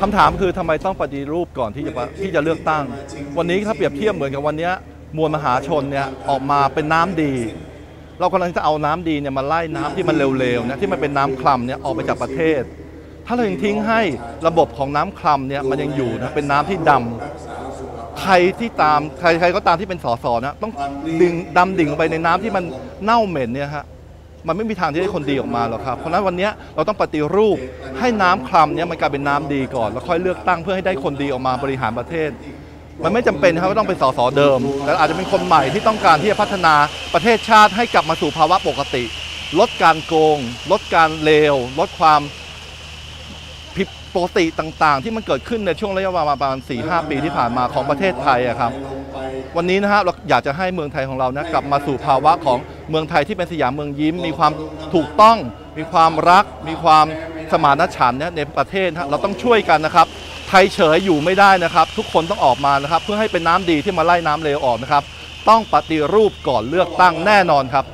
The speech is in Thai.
คำถามคือทำไมต้องปฏิรูปก่อนที่จะที่จะเลือกตั้ง วันนี้ถ้าเปรียบเทียบเหมือนกับวันนี้มวลมหาชนเนี่ยออกมาเป็นน้ำดี เรากำลังจะเอาน้ำดีเนี่ยมาไล่น้ำที่มันเร็วๆนี่ยที่มันเป็นน้ำคลำเนี่ยออกไปจากประเทศ ถ้าเรายังทิ้งให้ระบบของน้ำคลำเนี่ยมันยังอยู่นะเป็นน้ำที่ดำใครที่ตามใครใครก็ตามที่เป็นสสนะต้องดึงดำดิ่งลงไปในน้ำที่มันเน่าเหม็นเนี่ยฮะ มันไม่มีทางที่ได้คนดีออกมาหรอกครับ เพราะนั้นวันนี้เราต้องปฏิรูปให้น้ำคลำเนี่ยมันกลายเป็นน้ำดีก่อน แล้วค่อยเลือกตั้งเพื่อให้ได้คนดีออกมาบริหารประเทศ มันไม่จำเป็นครับว่าต้องเป็นสสเดิม แต่อาจจะเป็นคนใหม่ที่ต้องการที่จะพัฒนาประเทศชาติให้กลับมาสู่ภาวะปกติ ลดการโกง ลดการเลว ลดความผิดปกติต่างๆ ที่มันเกิดขึ้นในช่วงระยะเวลาประมาณ4 5 ปีที่ผ่านมาของประเทศไทยครับวันนี้นะฮะเราอยากจะให้เมืองไทยของเรานะกลับมาสู่ภาวะของ เมืองไทยที่เป็นสยามเมืองยิ้ม มีความถูกต้อง มีความรัก มีความสมานฉันท์เนี่ยในประเทศนะฮะเราต้องช่วยกันนะครับไทยเฉยอยู่ไม่ได้นะครับ ทุกคนต้องออกมานะครับ เพื่อให้เป็นน้ำดีที่มาไล่น้ำเลวออกนะครับ ต้องปฏิรูปก่อนเลือกตั้งแน่นอนครับ